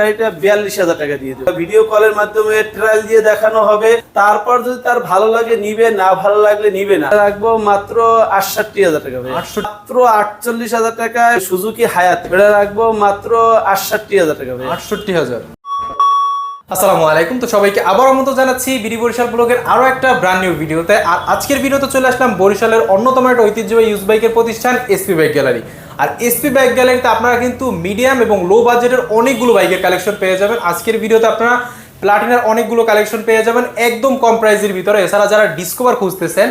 গাড়িটা বিয়াল্লিশ হাজার টাকা দিয়ে দেবে। ভিডিও কলের মাধ্যমে ট্রায়াল দিয়ে দেখানো হবে। তারপর যদি তার ভালো লাগে নিবে। না ভালো লাগলে নিবে না। রাখব মাত্র আটষট্টি হাজার টাকা ভাই। 68 মাত্র আটচল্লিশ হাজার টাকায় সুজুকি হায়াত এটা রাখব মাত্র আটষট্টি হাজার টাকা আটষট্টি হাজার। আসসালামু আলাইকুম। তো সবাইকে আবারও মতো জানাচ্ছি বিডি বরিশাল ব্লগের আরও একটা ব্র্যান্ড নিউ ভিডিওতে আর আজকের ভিডিওতে চলে আসলাম বরিশালের অন্যতম একটা ঐতিহ্যবাহী ইউজ বাইকের প্রতিষ্ঠান এসপি বাইক গ্যালারি আর এসপি বাইক গ্যালারিতে আপনারা কিন্তু মিডিয়াম এবং লো বাজেটের অনেকগুলো বাইকের কালেকশন পেয়ে যাবেন। আজকের ভিডিওতে আপনারা প্লাটিনার অনেকগুলো কালেকশন পেয়ে যাবেন একদম কম প্রাইসের ভিতরে। এছাড়া যারা ডিসকভার খুঁজতেছেন,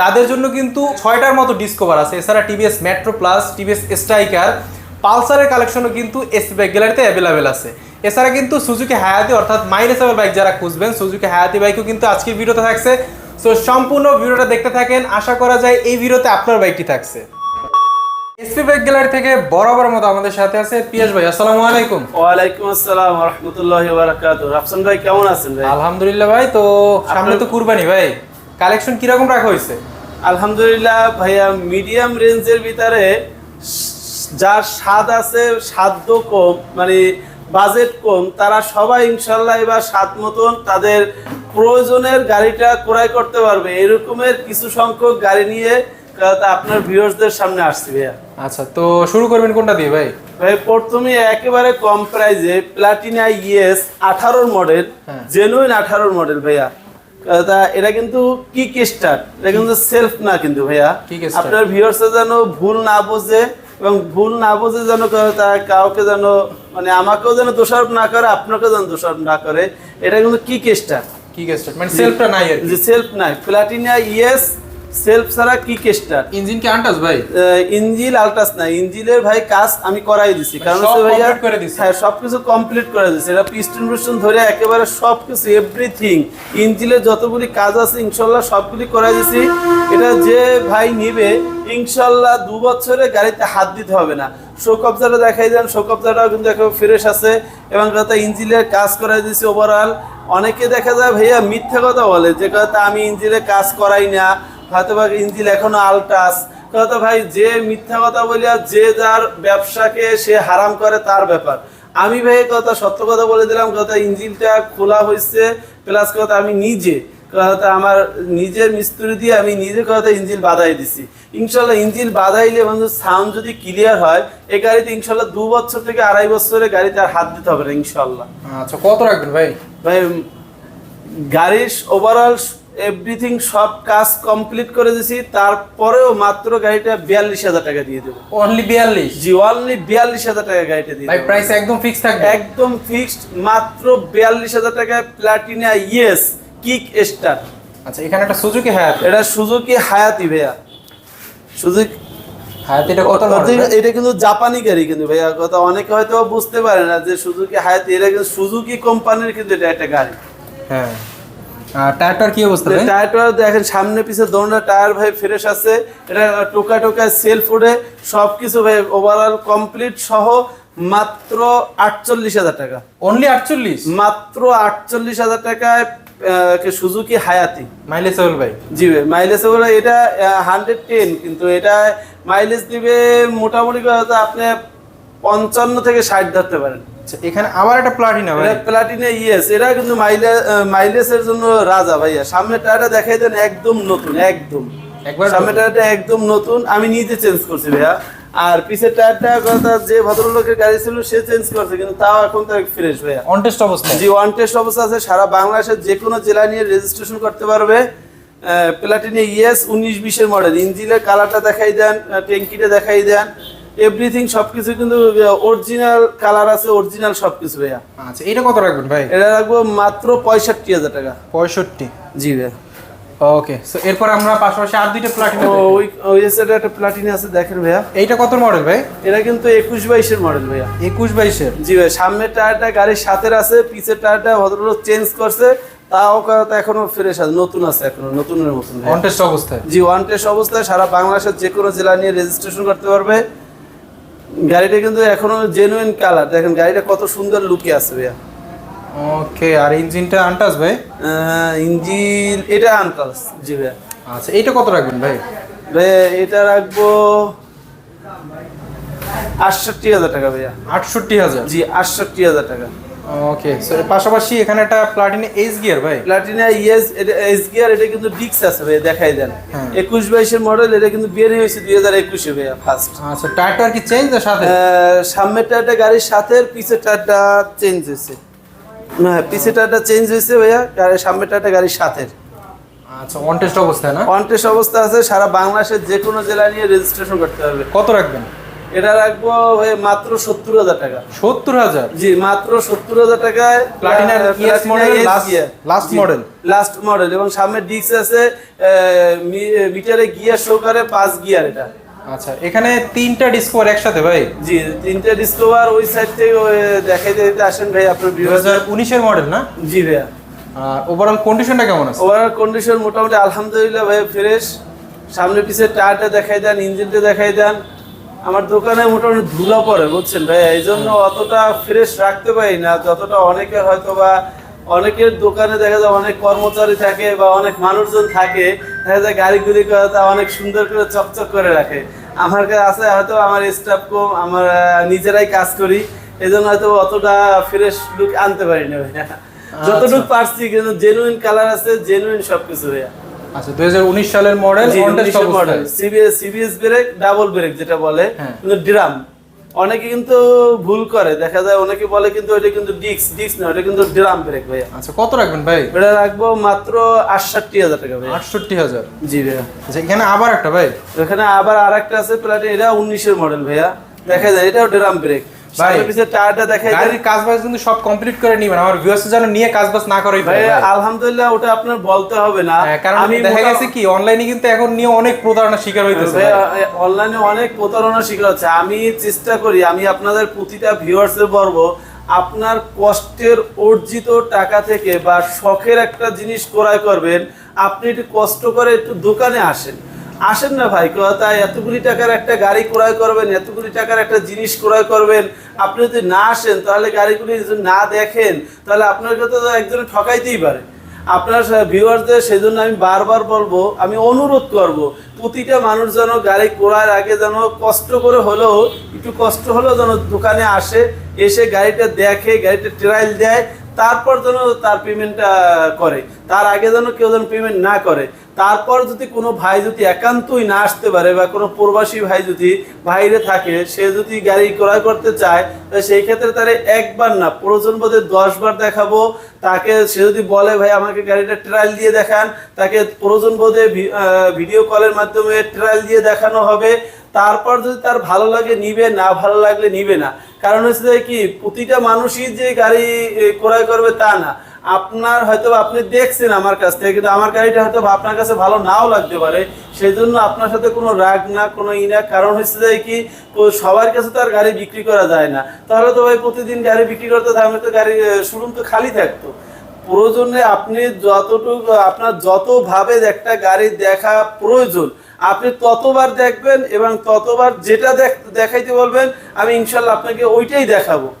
তাদের জন্য কিন্তু ছয়টার মতো ডিসকভার আছে। এছাড়া TVS Metro Plus TVS Striker পালসারের কালেকশনও কিন্তু এসপি বাইক গ্যালারিতে অ্যাভেলেবেল আছে। এছাড়া কিন্তু সুজুকি হায়াতি অর্থাৎ মাইলেজেবল বাইক যারা খুঁজবেন সুজুকি হায়াতি বাইকও কিন্তু আজকের ভিডিওতে থাকছে। সো সম্পূর্ণ ভিডিওটা দেখতে থাকেন। আশা করা যায় এই ভিডিওতে আপনার বাইকটি থাকছে। এসপি বাইক গ্যালারি থেকে বরাবর মতো আমাদের সাথে আছে পিয়াস ভাই। আসসালামু আলাইকুম। ওয়ালাইকুম আসসালাম রহমতুল্লাহ বারাকাত রাফসান ভাই কেমন আছেন ভাই? আলহামদুলিল্লাহ ভাই তো সামনে তো কুরবানি ভাই। কালেকশন কীরকম রাখা হয়েছে? আলহামদুলিল্লাহ ভাইয়া মিডিয়াম রেঞ্জের ভিতরে যার স্বাদ আছে সাধ্য কম। মানে বাজেট কম তারা সবাই ইনশাল্লাহ এবার স্বাদ মতন তাদের প্রয়োজনের গাড়িটা ক্রয় করতে পারবে। এরকমের কিছু সংখ্যক গাড়ি নিয়ে আপনার ভিউয়ার্সদের সামনে আসছি ভাইয়া। আচ্ছা তো শুরু করবেন কোনটা দিয়ে ভাই? ভাই প্রথমে একেবারে কম প্রাইজে প্লাটিনা ইএস আঠারোর মডেল হ্যাঁ। জেনুইন আঠারোর মডেল ভাইয়া। তা এটা কিন্তু কিক স্টার্ট এটা কিন্তু সেলফ না কিন্তু ভাইয়া। আপনার ভিউয়ার্স যেন ভুল না বোঝে এবং ভুল না বুঝে যেন তারা কাউকে যেন মানে আমাকেও যেন দোষারোপ না করে আপনাকেও যেন দোষারোপ না করে এটা কিন্তু কি কেসটা কি কেসটা মানে সেলফটা নাই আর যে সেলফ নাই প্লাটিনা ইএস সেলফ ছাড়া কিক স্টার্ট ইঞ্জিন কি আনটাস ভাই? ইঞ্জিল আলট্রাস না ইঞ্জিলের ভাই কাজ আমি করাই দিছি। কারণ সব complete করে দিছি। হ্যাঁ সবকিছু কমপ্লিট করে দিছি। এটা পিস্টন পিস্টন ধরে একেবারে সবকিছু এভরিথিং যতগুলি কাজ আছে ইনশাল্লাহ সবগুলি করাই দিছি। এটা যে ভাই নিবে ইনশাল্লাহ দু বছরে গাড়িতে হাত দিতে হবে না। শো কবজাটা দেখাই দেন শো কবজাটাও কিন্তু একেবারে ফ্রেশ আছে এবং কথা ইঞ্জিলের কাজ করাই দিছি ওভারঅল অনেকে দেখা যায় ভাইয়া মিথ্যা কথা বলে যে কথা আমি ইঞ্জিলের কাজ করাই না হয়তো বা ইঞ্জিল এখনও আলটাস। কথা ভাই যে মিথ্যা কথা বলিয়া যে যার ব্যবসাকে সে হারাম করে তার ব্যাপার। আমি ভাই কথা সত্য কথা বলে দিলাম কথা ইঞ্জিলটা খোলা হয়েছে প্লাস কথা আমি নিজে কথা আমার নিজের মিস্ত্রি দিয়ে আমি নিজে কথা ইঞ্জিল বাধাই দিছি। ইনশাল্লাহ ইঞ্জিন বাধাইলে বন্ধু সাউন্ড যদি ক্লিয়ার হয় এই গাড়িতে ইনশাল্লাহ দু বছর থেকে আড়াই বছরে গাড়িতে আর হাত দিতে হবে না ইনশাল্লাহ। আচ্ছা কত রাখবেন ভাই? ভাই গাড়ির ওভারঅল এভরিথিং সব কাজ কমপ্লিট করে দিছি তারপরেও মাত্র গাড়িটা বিয়াল্লিশ হাজার টাকা দিয়ে দেবো। অনলি বিয়াল্লিশ? জি অনলি বিয়াল্লিশ হাজার টাকা গাড়িটা দিয়ে ভাই। প্রাইস একদম ফিক্স থাকবে। একদম ফিক্সড মাত্র বিয়াল্লিশ হাজার টাকায় প্লাটিনা ইয়েস কিক স্টার আচ্ছা এখানে একটা সুজুকি হায়াত এটা সুজুকি হায়াতি ভাইয়া। সুজুকি হায়াত এটা কত এটা কিন্তু জাপানি গাড়ি কিন্তু ভাইয়া কথা অনেকে হয়তো বুঝতে পারে না যে সুজুকি হায়াতি এটা কিন্তু সুজুকি কোম্পানির কিন্তু এটা একটা গাড়ি। হ্যাঁ। টায়ারটার কি অবস্থা ভাই? টায়ারটা দেখেন সামনে পিছে দোনটা টায়ার ভাই ফ্রেশ আছে। এটা টোকা টোকা সেলফ উঠে সবকিছু ভাই ওভারঅল কমপ্লিট সহ মাত্র আটচল্লিশ হাজার টাকা। অনলি আটচল্লিশ? মাত্র আটচল্লিশ হাজার টাকায় সুজুকি হায়াতি মাইলেজ ভাই? জি ভাই মাইলেজ এটা হান্ড্রেড টেন কিন্তু এটা মাইলেজ দিবে মোটামুটি আপনি পঞ্চান্ন থেকে ষাট ধরতে পারেন। আচ্ছা এখানে আবার একটা প্লাটিনা ভাই। এটা প্লাটিনা ইয়েস এরা কিন্তু মাইলেজ মাইলেজের জন্য রাজা ভাইয়া। সামনে টায়ারটা দেখাই দেন একদম নতুন একদম। একবার সামনে টায়ারটা একদম নতুন আমি নিজে চেঞ্জ করছি ভাইয়া। আর পিছের টায়ারটা কথা যে ভদ্রলোকের গাড়ি ছিল সে চেঞ্জ করছে কিন্তু তাও এখন তো ফ্রেশ ভাইয়া। অন টেস্ট অবস্থা জি ওয়ান টেস্ট অবস্থা আছে সারা বাংলাদেশের যে কোনো জেলা নিয়ে রেজিস্ট্রেশন করতে পারবে। প্লাটিনা ইয়েস উনিশ বিশের মডেল ইঞ্জিনের কালারটা দেখাই দেন ট্যাঙ্কিটা দেখাই দেন। এভরিথিং সবকিছু কিন্তু অরিজিনাল কালার আছে অরিজিনাল সবকিছু ভাইয়া। আচ্ছা এটা কত রাখবেন ভাই? এটা রাখব মাত্র পঁয়ষট্টি হাজার টাকা। পঁয়ষট্টি? জি ভাইয়া। ওকে সো এরপর আমরা পাশাপাশি আর দুইটা প্লাটিনা ওই ওই সাইডে একটা প্লাটিনা আছে দেখেন ভাইয়া। এইটা কত মডেল ভাই? এটা কিন্তু একুশ বাইশের মডেল ভাইয়া। একুশ বাইশের? জি ভাই সামনের টায়ারটা গাড়ির সাথে আছে পিছের টায়ারটা ভদ্রলোক চেঞ্জ করছে তাও কথা এখনও ফ্রেশ আছে নতুন আছে এখনও নতুনের মতন। অন টেস্ট অবস্থায়? জি ওয়ান টেস্ট অবস্থায় সারা বাংলাদেশের যে কোনো জেলা নিয়ে রেজিস্ট্রেশন করতে পারবে। গাড়িটা কিন্তু এখনও জেনুইন কালার দেখেন গাড়িটা কত সুন্দর লুকে আছে ভাইয়া। ওকে আর ইঞ্জিনটা আনটাস ভাই? ইঞ্জিন এটা আনটাস জি ভাইয়া। আচ্ছা এটা কত রাখবেন ভাই? ভাই এটা রাখব আটষট্টি হাজার টাকা ভাইয়া। আটষট্টি হাজার? জি আটষট্টি হাজার টাকা। ওকে এর পাশাপাশি এখানে একটা প্লাটিনা এইচ গিয়ার ভাই। প্লাটিনা এটা এস গিয়ার এটা কিন্তু ডিক্স আছে ভাই দেখাই দেন। হ্যাঁ। একুশ বাইশের মডেল এটা কিন্তু বের হয়েছে দুই হাজার একুশে ভাইয়া ফার্স্ট আচ্ছা টায়ারটা কি চেঞ্জ সাথে? সামনেরটা একটা গাড়ির সাথে পিছেরটা একটা চেঞ্জ হয়েছে। না পিছেরটা একটা চেঞ্জ হয়েছে ভাইয়া গাড়ির সামনেরটা একটা গাড়ির সাথে আচ্ছা অন টেস্ট অবস্থায় না? কন্টেস্ট অবস্থা আছে সারা বাংলাদেশের যে কোনো জেলা নিয়ে রেজিস্ট্রেশন করতে হবে। কত রাখবেন? এটা রাখব ভাই মাত্র সত্তর হাজার টাকা। সত্তর হাজার? জি মাত্র সত্তর হাজার টাকায় প্লাটিনার model last model last model এবং সামনে ডিস্ক আছে মিটারে গিয়ার সহকারে পাঁচ গিয়ার এটা। আচ্ছা এখানে তিনটা ডিসকভার একসাথে ভাই? জি তিনটে ডিসকভার ওই সাইড থেকে দেখাই দিতে আসেন ভাই আপনার দু বিভাগ হাজার উনিশের মডেল না? জি ভাইয়া। আর ওভারঅল কন্ডিশনটা কেমন আছে? ওভারঅল কন্ডিশন মোটামুটি আলহামদুলিল্লাহ ভাই ফ্রেশ সামনে পিছে টায়ারটা দেখাই দেন ইঞ্জিনটা দেখাই দেন। আমার দোকানে মোটামুটি ধুলা পড়ে বুঝছেন ভাই? এই জন্য অতটা ফ্রেশ রাখতে পারি না যতটা অনেকে হয়তো বা অনেকের দোকানে দেখা যায় অনেক কর্মচারী থাকে বা অনেক মানুষজন থাকে দেখা যায় গাড়িগুলি হয়তো অনেক সুন্দর করে চকচক করে রাখে। আমার কাছে আছে হয়তো আমার স্টাফ কম আমার নিজেরাই কাজ করি এই জন্য হয়তো অতটা ফ্রেশ লুক আনতে পারি না ভাইয়া। যতটুকু পারছি কিন্তু জেনুইন কালার আছে জেনুইন সবকিছু ভাইয়া। আচ্ছা সালের model model CBS CBS brake double brake যেটা বলে হ্যাঁ। কিন্তু ড্রাম অনেকে কিন্তু ভুল করে দেখা যায় অনেকে বলে কিন্তু এটা কিন্তু ডিক্স ডিক্স না এটা কিন্তু ড্রাম ব্রেক ভাইয়া। আচ্ছা কত রাখবেন ভাই? এটা রাখব মাত্র আটষট্টি হাজার টাকা ভাইয়া। আটষট্টি হাজার। জি ভাইয়া। আচ্ছা এখানে আবার একটা ভাই? এখানে আবার আর একটা আছে এটা উনিশের মডেল ভাইয়া। দেখা যায় এটাও ড্রাম ব্রেক সব কমপ্লিট করে নিবেন। আমার যেন নিয়ে না করেই ভাই ভাই। আলহামদুলিল্লাহ ওটা আপনার বলতে হবে না। হ্যাঁ, কারণ আমি দেখা গেছে কি অনলাইনে কিন্তু এখন নিয়ে অনেক শিকার হইতেছে অনলাইনে অনেক প্রতারণার শিকার হচ্ছে। আমি চেষ্টা করি আমি আপনাদের প্রতিটা ভিউয়ার্সের বলব আপনার কষ্টের অর্জিত টাকা থেকে বা শখের একটা জিনিস ক্রয় করবেন। আপনি একটু কষ্ট করে একটু দোকানে আসেন। আসেন না ভাই কথা এতগুলি টাকার একটা গাড়ি ক্রয় করবেন, এতগুলি টাকার একটা জিনিস ক্রয় করবেন, আপনি যদি না আসেন, তাহলে গাড়িগুলি যদি না দেখেন, তাহলে আপনার আপনাকে তো একজন ঠকাইতেই পারে। আপনার ভিউয়ারদের সেই জন্য আমি বারবার বলব, আমি অনুরোধ করব, প্রতিটা মানুষ যেন গাড়ি করার আগে যেন কষ্ট করে হলেও, একটু কষ্ট হলেও যেন দোকানে আসে, এসে গাড়িটা দেখে, গাড়িটা ট্রায়াল দেয়, তারপর যেন তার পেমেন্টটা করে। তার আগে যেন কেউ যেন পেমেন্ট না করে। তারপর যদি কোনো ভাই যদি একান্তই না আসতে পারে বা কোনো প্রবাসী ভাই যদি বাইরে থাকে, সে যদি গাড়ি ক্রয় করতে চায়, তাহলে সেই ক্ষেত্রে তারে একবার না প্রয়োজন বোধে দশ বার দেখাবো। তাকে, সে যদি বলে, ভাই, আমাকে গাড়িটা ট্রায়াল দিয়ে দেখান। তাকে প্রয়োজন বোধে ভিডিও কলের মাধ্যমে ট্রায়াল দিয়ে দেখানো হবে। তারপর যদি তার ভালো লাগে, নিবে, না ভালো লাগলে নিবে না। কারণ হচ্ছে কি, প্রতিটা মানুষই যে গাড়ি ক্রয় করবে তা না। আপনার হয়তো আপনি দেখছেন আমার কাছ থেকে, কিন্তু আমার গাড়িটা হয়তো আপনার কাছে ভালো নাও লাগতে পারে। সেই জন্য আপনার সাথে কোনো রাগ না, কোনো ই না। কারণ হচ্ছে যে কি সবার কাছে তো আর গাড়ি বিক্রি করা যায় না। তাহলে তো ভাই প্রতিদিন গাড়ি বিক্রি করতে তাহলে তো গাড়ি শুরুম তো খালি থাকতো। প্রয়োজনে আপনি যতটুকু, আপনার যতভাবে একটা গাড়ি দেখা প্রয়োজন, আপনি ততবার দেখবেন এবং ততবার যেটা দেখ- দেখাইতে বলবেন, আমি ইনশাল্লাহ আপনাকে ওইটাই দেখাবো।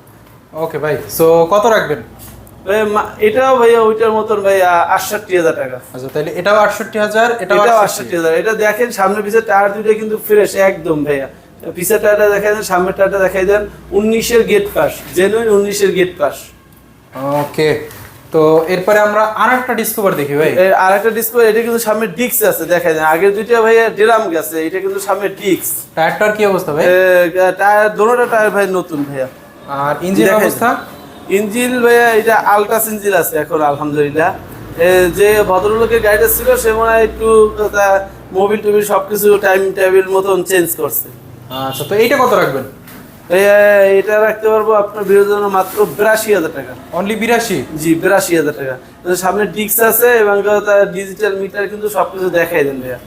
ওকে ভাই সো কত রাখবেন? এটাও ভাইয়া ওইটার মতন ভাইয়া আটষট্টি হাজার টাকা। আচ্ছা তাহলে এটাও আটষট্টি হাজার এটাও এটাও আটষট্টি। আটষট্টি হাজার। এটা দেখেন সামনে পিছের টায়ার দুটো কিন্তু ফ্রেশ একদম ভাইয়া। পিছের টায়ারটা দেখাই দেন সামনের টায়ারটা দেখাই দেন উনিশের গেট পাস জেনুইন উনিশের গেট পাস ওকে তো এরপরে আমরা আর একটা ডিসকভার দেখি ভাই। আর একটা ডিসপ্লে এটা কিন্তু সামনে ডিক্স আছে দেখাই দেন। আগের দুইটা ভাইয়া ড্রাম গেছে এটা কিন্তু সামনে ডিক্স টায়ারটার কি অবস্থা ভাই? টায়ার দোনোটা টায়ার ভাই নতুন ভাইয়া। আর ইঞ্জিন অবস্থা? ইঞ্জিন ভাইয়া এটা আলট্রাস ইঞ্জিন আছে এখন আলহামদুলিল্লাহ। যে ভদ্রলোকের গাড়িটা ছিল সে মনে হয় একটু মোবিল টোবিল সবকিছু টাইম টেবিল মতন চেঞ্জ করছে। আচ্ছা তো এইটা কত রাখবেন? এটা রাখতে পারব আপনার বিরোধী মাত্র বিরাশি হাজার টাকা। অনলি বিরাশি? জি বিরাশি হাজার টাকা। সামনে ডিস্ক আছে এবং ডিজিটাল মিটার কিন্তু সবকিছু দেখাই দেন ভাইয়া।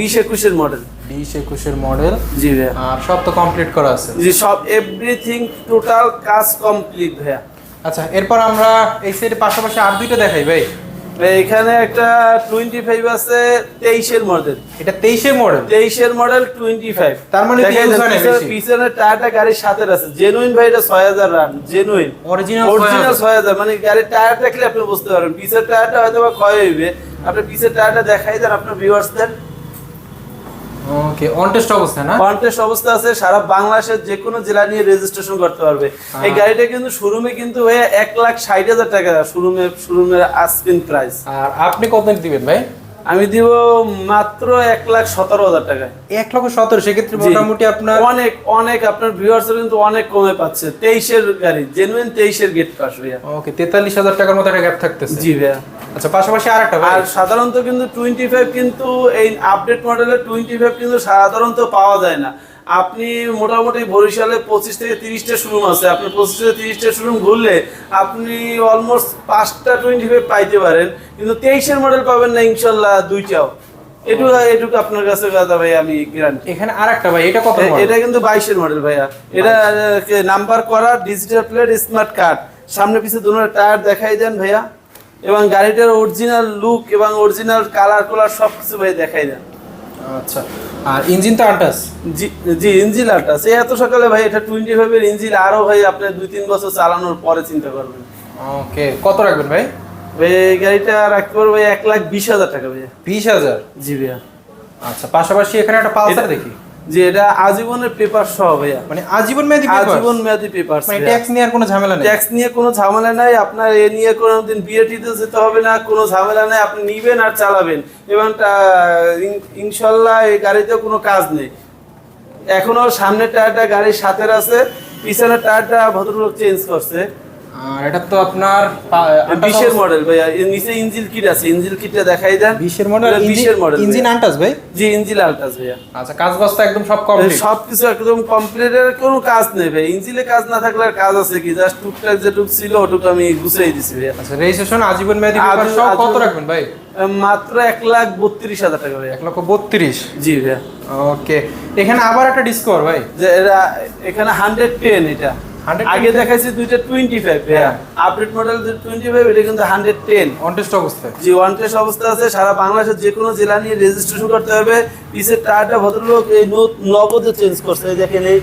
বিশ একুশের মডেল বিশ একুশের মডেল জি ভাইয়া। আর সব তো কমপ্লিট করা আছে। জি সব এভরিথিং টোটাল কাজ কমপ্লিট ভাইয়া। আচ্ছা এরপর আমরা এই সেটের পাশাপাশি আর দুইটা দেখাই ভাই। এখানে একটা টোয়েন্টি ফাইভ আছে তেইশের মডেল এটা তেইশের মডেল তেইশের মডেল টোয়েন্টি ফাইভ তার মানে পিছনে টায়ারটা গাড়ির সাথে আছে। জেনুইন ভাই এটা ছয় হাজার রান জেনুইন অরিজিনাল অরিজিনাল ছয় হাজার। মানে গাড়ির টায়ার দেখলে আপনি বুঝতে পারবেন। পিছের টায়ারটা হয়তো বা ক্ষয় হইবে। আপনি পিছের টায়ারটা দেখাই দেন আপনার ভিউয়ার্সদের ওকে অন টেস্ট অবস্থা না? কন্টেস্ট অবস্থা আছে সারা বাংলাদেশের যে কোনো জেলা নিয়ে রেজিস্ট্রেশন করতে পারবে। এই গাড়িটা কিন্তু শোরুমে কিন্তু হয়ে এক লাখ ষাট হাজার টাকা শোরুমে শোরুমের আস্কিন প্রাইস আর আপনি কত দিবেন ভাই? আমি দিব মাত্র এক লাখ সতেরো হাজার টাকায়। এক লক্ষ সতেরো সেক্ষেত্রে মোটামুটি আপনার অনেক অনেক আপনার ভিউয়ার্স কিন্তু অনেক কমে পাচ্ছে। তেইশের গাড়ি জেনুইন তেইশের গেট পাস ভাইয়া। ওকে তেতাল্লিশ হাজার টাকার মতো একটা গ্যাপ থাকতেছে। জি ভাইয়া। আচ্ছা পাশাপাশি আর একটা আর সাধারণত কিন্তু টোয়েন্টি ফাইভ কিন্তু এই আপডেট মডেলের টোয়েন্টি ফাইভ কিন্তু সাধারণত পাওয়া যায় না। আপনি মোটামুটি বরিশালে পঁচিশ থেকে তিরিশটা শোরুম আছে। আপনি পঁচিশ থেকে তিরিশটা শোরুম ঘুরলে আপনি অলমোস্ট পাঁচটা টোয়েন্টি ফাইভ পাইতে পারেন। কিন্তু তেইশের মডেল পাবেন না ইনশাল্লাহ দুইটাও। এটুকু এটুকু আপনার কাছে কথা ভাই আমি গ্যারান্টি এখানে আর একটা ভাই এটা কত এটা কিন্তু বাইশের মডেল ভাইয়া। এটা নাম্বার করা ডিজিটাল প্লেট স্মার্ট কার্ড সামনে পিছে দুটো টায়ার দেখাই দেন ভাইয়া। এবং গাড়িটার অরিজিনাল লুক এবং অরিজিনাল কালার কালার সব কিছু ভাই দেখাই দেন। আচ্ছা আর ইঞ্জিন তো আনটাস? জি জি ইঞ্জিন আলট্রাস এই এত সকালে ভাই এটা টোয়েন্টি ফাইভের ইঞ্জিন আরও ভাই আপনি দুই তিন বছর চালানোর পরে চিন্তা করবেন। ওকে কত রাখবেন ভাই? ভাই এই গাড়িটা রাখতে পারব ভাই এক লাখ বিশ হাজার টাকা ভাইয়া বিশ হাজার? জি ভাইয়া। আচ্ছা পাশাপাশি এখানে একটা পালসার দেখি। জি এটা আজীবনের পেপার সহ ভাইয়া। মানে আজীবন মেয়াদি আজীবন মেয়াদি পেপার মানে ট্যাক্স নেওয়ার কোনো ঝামেলা নেই? ট্যাক্স নিয়ে কোনো ঝামেলা নাই। আপনার এ নিয়ে কোনো দিন বিয়েটিতে যেতে হবে না কোনো ঝামেলা নাই। আপনি নিবেন আর চালাবেন। এবং ইনশাল্লাহ এই গাড়িতে কোনো কাজ নেই। এখনও সামনের টায়ারটা গাড়ির সাথে আছে পিছনের টায়ারটা ভদ্রলোক চেঞ্জ করছে। আর এটা তো আপনার বিশের মডেল ভাইয়া এর নিচে ইঞ্জিল কিট আছে ইঞ্জিল কিটটা দেখাই দেন। বিশের মডেল বিশের মডেল ইঞ্জিন আনটাস ভাই? জি ইঞ্জিল আলটাস ভাইয়া। আচ্ছা কাজ বাজ তো একদম সব কমপ্লিট সবকিছু একদম কমপ্লিটের কোনো কাজ নেই ভাই। ইঞ্জিলে কাজ না থাকলে আর কাজ আছে কি? জাস্ট টুকটাক যেটুক ছিল ওটুকু আমি গুছিয়ে দিছি ভাইয়া। আচ্ছা রেজিস্ট্রেশন আজীবন মেয়াদি পেপার সব কত রাখবেন ভাই? মাত্র এক লাখ বত্রিশ হাজার টাকা ভাইয়া। এক লক্ষ বত্রিশ? জি ভাইয়া। ওকে। এখানে আবার একটা ডিসকভার ভাই। যে এরা এখানে হান্ড্রেড টেন এটা। 110 আগে দেখাইছি দুইটা twenty five update model twenty five এটা কিন্তু হান্ড্রেড টেন অনটেস্ট অবস্থায়। যে ওয়ান টেস্ট অবস্থা আছে। সারা বাংলাদেশের যে কোনো জেলা নিয়ে রেজিস্ট্রেশন করতে হবে। পিসের টায়ারটা ভদ্রলোক এই নগদে চেঞ্জ করছে। দেখেন এই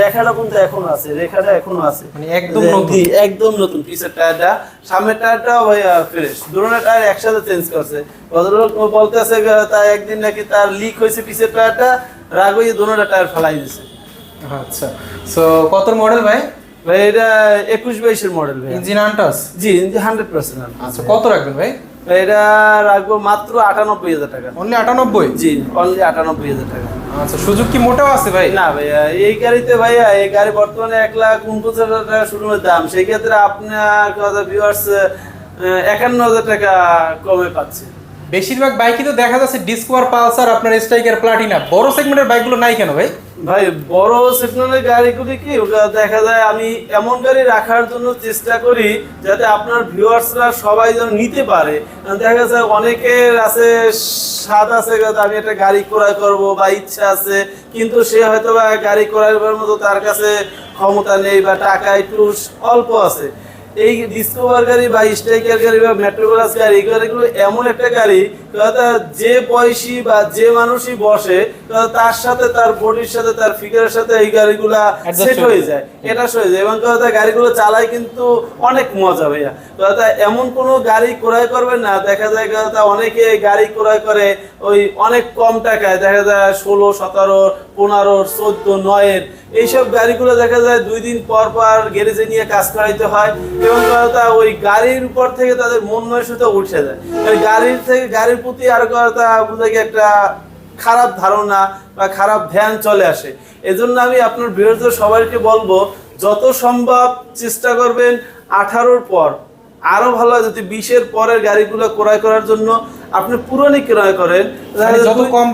রেখাটা কিন্তু এখনও আছে? রেখাটা এখনও আছে। মানে একদম নতুন। একদম নতুন পিসের টায়ারটা। সামনের টায়ারটাও ভাইয়া ফ্রেশ দুটো টায়ার একসাথে চেঞ্জ করছে। ভদ্রলোক বলতেছে তার একদিন নাকি তার লিক হয়েছে পিসের টায়ারটা। রাগ হয়ে দুটো টায়ার ফেলাই দিছে। আচ্ছা। সো কত মডেল ভাই? ভাই এটা একুশ বাইশের মডেল ভাই। ইঞ্জিন আনটাস জি হান্ড্রেড পার্সেন্ট আচ্ছা কত রাখবেন ভাই? এটা রাখব মাত্র আটানব্বই হাজার টাকা। অনলি আটানব্বই? জি অনলি আটানব্বই হাজার টাকা। আচ্ছা সুযোগ কি মোটাও আছে ভাই? না ভাইয়া এই গাড়িতে ভাইয়া এই গাড়ি বর্তমানে এক লাখ উনপঞ্চাশ হাজার টাকা শুরুর দাম। সেই ক্ষেত্রে আপনার কথা ভিউয়ার্স একান্ন হাজার টাকা কমে পাচ্ছে। বেশিরভাগ বাইকই তো দেখা যাচ্ছে ডিসকভার পালসার আপনার স্ট্রাইকার প্লাটিনা বড় সেগমেন্টের বাইকগুলো নাই কেন ভাই? ভাই, বড় সেগমেন্টের গাড়িগুলি কি? ওটা দেখা যায় আমি এমন গাড়ি রাখার জন্য চেষ্টা করি যাতে আপনার ভিউয়ার্সরা সবাই যেন নিতে পারে। দেখা যায় অনেকের আছে, স্বাদ আছে আমি একটা গাড়ি ক্রয় করব বা ইচ্ছা আছে, কিন্তু সে হয়তো বা গাড়ি ক্রয় করার মতো তার কাছে ক্ষমতা নেই বা টাকা একটু অল্প আছে। এই ডিসকভার গাড়ি বা স্ট্রাইকার গাড়ি বা মেট্রো প্লাস গাড়ি এই গাড়িগুলো এমন একটা গাড়ি যে বয়সী বা যে মানুষই বসে তার সাথে তার বডির সাথে তার ফিগারের সাথে এই গাড়িগুলা সেট হয়ে যায়। এটা হয়ে যায়। এবং কথা গাড়িগুলো চালাই কিন্তু অনেক মজা ভাইয়া। কথা এমন কোনো গাড়ি ক্রয় করবেন না দেখা যায় কথা অনেকে গাড়ি ক্রয় করে ওই অনেক কম টাকায় দেখা যায় ষোলো সতেরো পনেরো চোদ্দ নয়ের এইসব গাড়িগুলো দেখা যায় দুই দিন পর পর গ্যারেজে নিয়ে কাজ করাইতে হয়। কথা ওই গাড়ির উপর থেকে তাদের মন নয়সতা উঠে যায়। গাড়ির থেকে গাড়ির প্রতি আর কথা বুঝে কি একটা খারাপ ধারণা বা খারাপ ধ্যান চলে আসে। এজন্য আমি আপনার বিরোধী সবাইকে বলব যত সম্ভব চেষ্টা করবেন আঠারোর পর। আরও ভালো যদি বিশের পরের গাড়িগুলো ক্রয় করার জন্য আপনি পুরনো ক্রয় করেন। মানে যত কম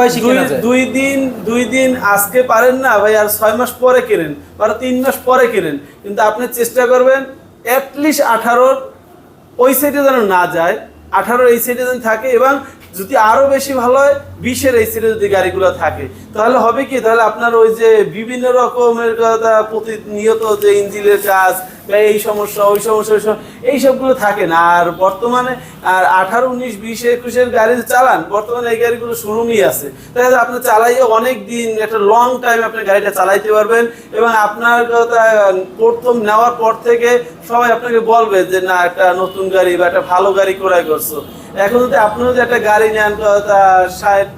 দুই দিন দুই দিন আজকে পারেন না ভাই আর ছয় মাস পরে কেনেন বা তিন মাস পরে কেনেন। কিন্তু আপনি চেষ্টা করবেন অ্যাটলিস্ট আঠারোর ওই সাইডে যেন না যায়, আঠারোর এই সাইডে যেন থাকে এবং যদি আরও বেশি ভালো হয়, বিশের এই সাইডে যদি গাড়িগুলো থাকে। তাহলে হবে কি? তাহলে আপনার ওই যে বিভিন্ন রকমের কথা, প্রতিনিয়ত যে ইঞ্জিনের কাজ এই সমস্যা, ওই সমস্যা, ওই এই সবগুলো থাকে না। আর বর্তমানে, আর আঠারো, উনিশ, বিশ, একুশের গাড়ি চালান, বর্তমানে এই গাড়িগুলো শোরুমই আছে। তাহলে আপনি চালাইয়ে অনেক দিন, একটা লং টাইম আপনি গাড়িটা চালাইতে পারবেন এবং আপনার কথা প্রথম নেওয়ার পর থেকে সবাই আপনাকে বলবে যে, না, একটা নতুন গাড়ি বা একটা ভালো গাড়ি ক্রয় করছ। এখন যদি আপনি যদি একটা গাড়ি নেন, কথা, ষাট,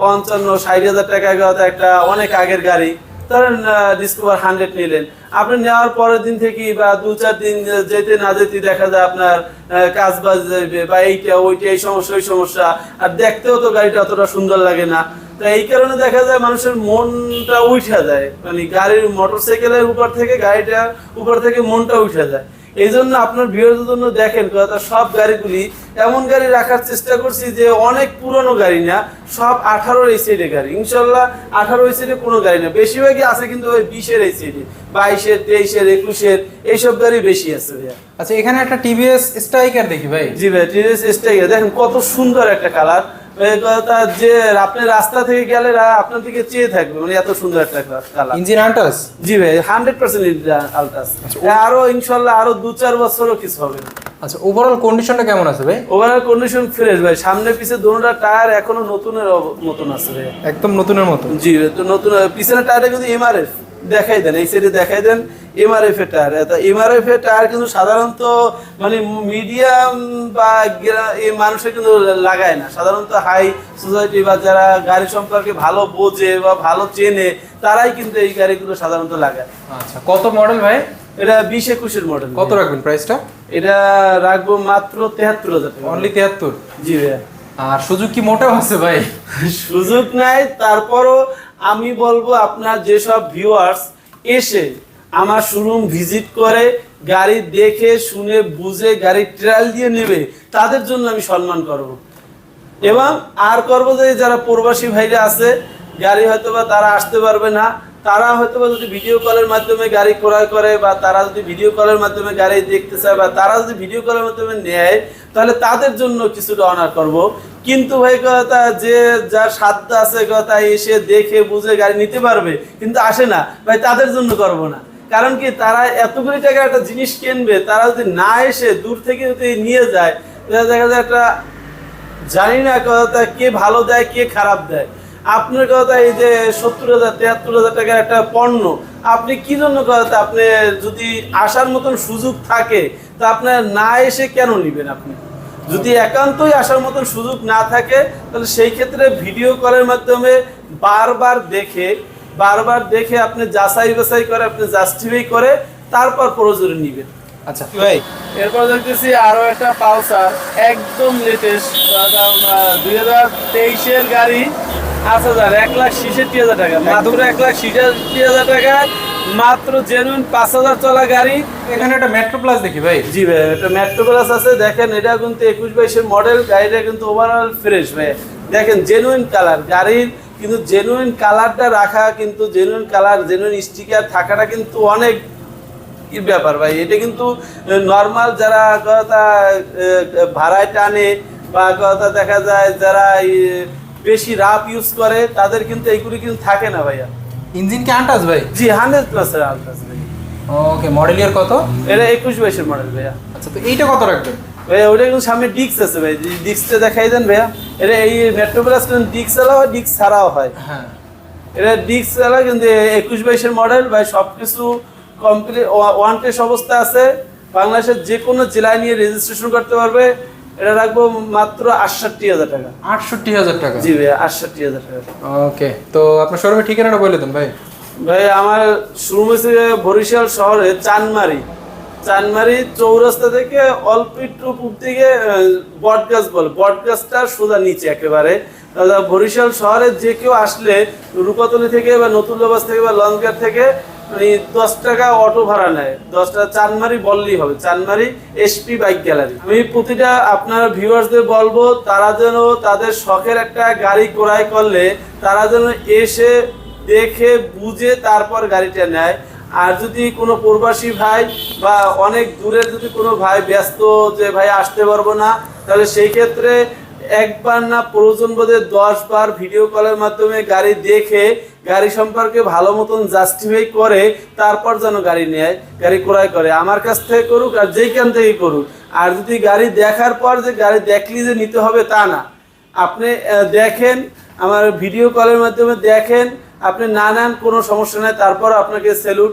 পঞ্চান্ন, ষাট হাজার টাকা একটা অনেক আগের গাড়ি ধরেন ডিসকভার হান্ড্রেড নিলেন। আপনি নেওয়ার পরের দিন থেকে বা দু চার দিন যেতে না যেতে দেখা যায় আপনার কাজ বাজ যাবে বা এইটা, ওইটা, এই সমস্যা, ওই সমস্যা। আর দেখতেও তো গাড়িটা অতটা সুন্দর লাগে না। তো এই কারণে দেখা যায় মানুষের মনটা উঠে যায়। মানে গাড়ির মোটরসাইকেলের উপর থেকে, গাড়িটার উপর থেকে মনটা উঠে যায়। এই জন্য আপনার ভিউয়ের জন্য দেখেন কথা সব গাড়িগুলি এমন গাড়ি রাখার চেষ্টা করছি যে অনেক পুরনো গাড়ি না সব আঠারোর এই সাইডে গাড়ি। ইনশাল্লাহ আঠারো এই সাইডে কোনো গাড়ি না। বেশিরভাগই আছে কিন্তু ওই বিশের এই সাইডে বাইশের তেইশের একুশের এইসব গাড়ি বেশি আছে ভাইয়া। আচ্ছা এখানে একটা টিভিএস স্ট্রাইকার দেখি ভাই। জি ভাই টিভিএস স্ট্রাইকার দেখেন কত সুন্দর একটা কালার যে আপনি রাস্তা থেকে গেলে আপনার দিকে চেয়ে থাকবে মানে এত সুন্দর একটা কালার। ইঞ্জিন আন্টাস জি ভাই হান্ড্রেড পার্সেন্ট আলট্রাস। আরও ইনশাল্লাহ আরও দু চার বছরও কিছু হবে। না আচ্ছা ওভারঅল কন্ডিশনটা কেমন আছে ভাই? ওভারঅল কন্ডিশন ফ্রেশ ভাই সামনে পিছে দোনোটা টায়ার এখনও নতুনের মতন আছে ভাই। একদম নতুনের মতো। জি তো নতুন পিছনের টায়ারটা কিন্তু এমআরএফ দেখাই দেন এই সাইডে দেখাই দেন এমআরএফ এর টায়ার এমআরএফ এর টায়ার কিন্তু সাধারণত মানে মিডিয়াম বা এই মানুষের কিন্তু লাগায় না। সাধারণত হাই সোসাইটি বা যারা গাড়ি সম্পর্কে ভালো বোঝে বা ভালো চেনে তারাই কিন্তু এই গাড়িগুলো সাধারণত লাগায়। আচ্ছা কত মডেল ভাই? এটা বিশ একুশের মডেল কত রাখবেন প্রাইসটা এটা রাখব মাত্র তেহাত্তর হাজার অনলি তেহাত্তর? জি ভাইয়া। আর সুযোগ কি মোটেও আছে ভাই? সুযোগ নাই তারপরও আমি বলব আপনার যেসব ভিউয়ার্স এসে আমার শোরুম ভিজিট করে, গাড়ি দেখে, শুনে, বুঝে গাড়ি ট্রায়াল দিয়ে নেবে, তাদের জন্য আমি সম্মান করব। এবং আর করব যে যারা প্রবাসী ভাইরা আছে, গাড়ি হয়তো বা তারা আসতে পারবে না তারা হয়তো বা যদি ভিডিও কলের মাধ্যমে গাড়ি ক্রয় করে বা তারা যদি ভিডিও কলের মাধ্যমে গাড়ি দেখতে চায় বা তারা যদি ভিডিও কলের মাধ্যমে নেয়, তাহলে তাদের জন্য কিছুটা অনার করব। কিন্তু ভাই, কথা যে যার সাধ্য আছে, কথা এসে দেখে বুঝে গাড়ি নিতে পারবে, কিন্তু আসে না। ভাই, তাদের জন্য করব না। কারণ কি, তারা এতগুলি টাকা একটা জিনিস কিনবে, তারা যদি না এসে দূর থেকে যদি নিয়ে যায়, দেখা যায় একটা জানি না, কথা কে ভালো দেয়, কে খারাপ দেয়। আপনার কথা এই যে সত্তর হাজার তিয়াত্তর হাজার টাকার একটা পণ্য আপনি কি জন্য কথা আপনি যদি আসার মতন সুযোগ থাকে তা আপনার না এসে কেন নেবেন আপনি? যদি একান্তই আসার মতন সুযোগ না থাকে তাহলে সেই ক্ষেত্রে ভিডিও কলের মাধ্যমে বারবার দেখে বারবার দেখে আপনি যাচাই বাছাই করে আপনি জাস্টিফাই করে তারপর প্রয়োজনে নিবেন। আচ্ছা ভাই। এরপর দেখতেছি আরও একটা পালসার একদম লেটেস্ট দুই হাজার তেইশের গাড়ি। পাঁচ হাজার এক লাখ ছেষট্টি হাজার টাকা। মাত্র এক লাখ ছেষট্টি হাজার টাকা মাত্র জেনুইন পাঁচ হাজার চলা গাড়ি। এখানে একটা মেট্রো প্লাস দেখি ভাই। জি ভাই এটা মেট্রো প্লাস আছে। দেখেন এটা কিন্তু একুশ বাইশের মডেল গাড়িটা কিন্তু ওভারঅল ফ্রেশ ভাই। দেখেন জেনুইন কালার গাড়ির কিন্তু জেনুইন কালারটা রাখা কিন্তু জেনুইন কালার জেনুইন স্টিকার থাকাটা কিন্তু অনেক ব্যাপার ভাই। এটা কিন্তু নর্মাল যারা কথা ভাড়ায় টানে বা কথা দেখা যায় যারা বেশি রাফ ইউজ করে তাদের কিন্তু এইগুলি কিন্তু থাকে না ভাইয়া। ইঞ্জিন কি আন্টাস ভাই? জি হান্ড্রেড প্লাসের আলট্রাস ভাই। ওকে মডেল ইয়ার কত? এটা একুশ বাইশের মডেল ভাইয়া। আচ্ছা তো এইটা কত রাখবেন? ভাইয়া ওটা কিন্তু সামনে ডিক্স আছে ভাই। ডিক্সটা দেখাই দেন ভাইয়া এটা এই মেট্রো প্লাস কিন্তু ডিক্স চালাও হয় ডিক্স ছাড়াও হয়। হ্যাঁ। এটা ডিক্স চালা কিন্তু একুশ বাইশের মডেল ভাই সব কিছু কমপ্লিট ওয়ান টেস্ট অবস্থা আছে। বাংলাদেশের যে কোনো জেলায় নিয়ে রেজিস্ট্রেশন করতে পারবে। এটা রাখব মাত্র আটষট্টি হাজার টাকা। আটষট্টি হাজার টাকা? জি ভাই আটষট্টি হাজার টাকা। ওকে তো আপনার শোরুমের ঠিকানাটা বলে দেন ভাই। ভাই আমার শুরু হয়েছে বরিশাল শহরে চানমারি। চানমারি চৌরাস্তা থেকে অল্প একটু পূব দিকে বটগাছ বলে। বটগাছটা সোজা নিচে একেবারে। বরিশাল শহরে যে কেউ আসলে রূপাতলি থেকে বা নতুন লবাস থেকে বা লঞ্চঘাট থেকে দশ টাকা অটো ভাড়া নেয়। দশ টাকা চানমারি বললেই হবে। চানমারি এসপি বাইক গ্যালারি আমি প্রতিটা আপনার ভিউয়ার্সদের বলব, তারা যেন তাদের শখের একটা গাড়ি ক্রয় করলে, তারা যেন এসে দেখে, বুঝে তারপর গাড়িটা নেয়। আর যদি কোনো প্রবাসী ভাই বা অনেক দূরের যদি কোনো ভাই ব্যস্ত যে, ভাই, আসতে পারব না। তাহলে সেই ক্ষেত্রে একবার না প্রয়োজন বোধে দশ বার ভিডিও কলের মাধ্যমে গাড়ি দেখে গাড়ি সম্পর্কে ভালো মতন জাস্টিফাই করে, তারপর যেন গাড়ি নেয়, গাড়ি ক্রয় করে। আমার কাছ থেকে করুক আর যেইখান থেকে করুক। আর যদি গাড়ি দেখার পর যে গাড়ি দেখলি যে নিতে হবে তা না। আপনি দেখেন, আমার ভিডিও কলের মাধ্যমে দেখেন, আপনি না নেন, কোনো সমস্যা নেই, তারপর আপনাকে স্যালুট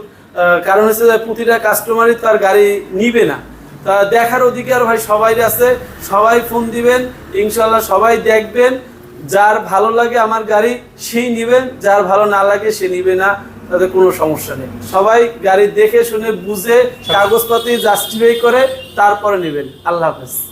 কারণ হচ্ছে যে প্রতিটা কাস্টমারই তার গাড়ি নিবে না। তা দেখার অধিকার ভাই সবাই আছে, সবাই ফোন দিবেন ইনশাল্লাহ সবাই দেখবেন। যার ভালো লাগে আমার গাড়ি সেই নিবেন যার ভালো না লাগে সে নিবে না তাদের কোনো সমস্যা নেই। সবাই গাড়ি দেখে শুনে বুঝে কাগজপাতি জাস্টিফাই করে তারপরে নেবেন। আল্লাহ হাফেজ।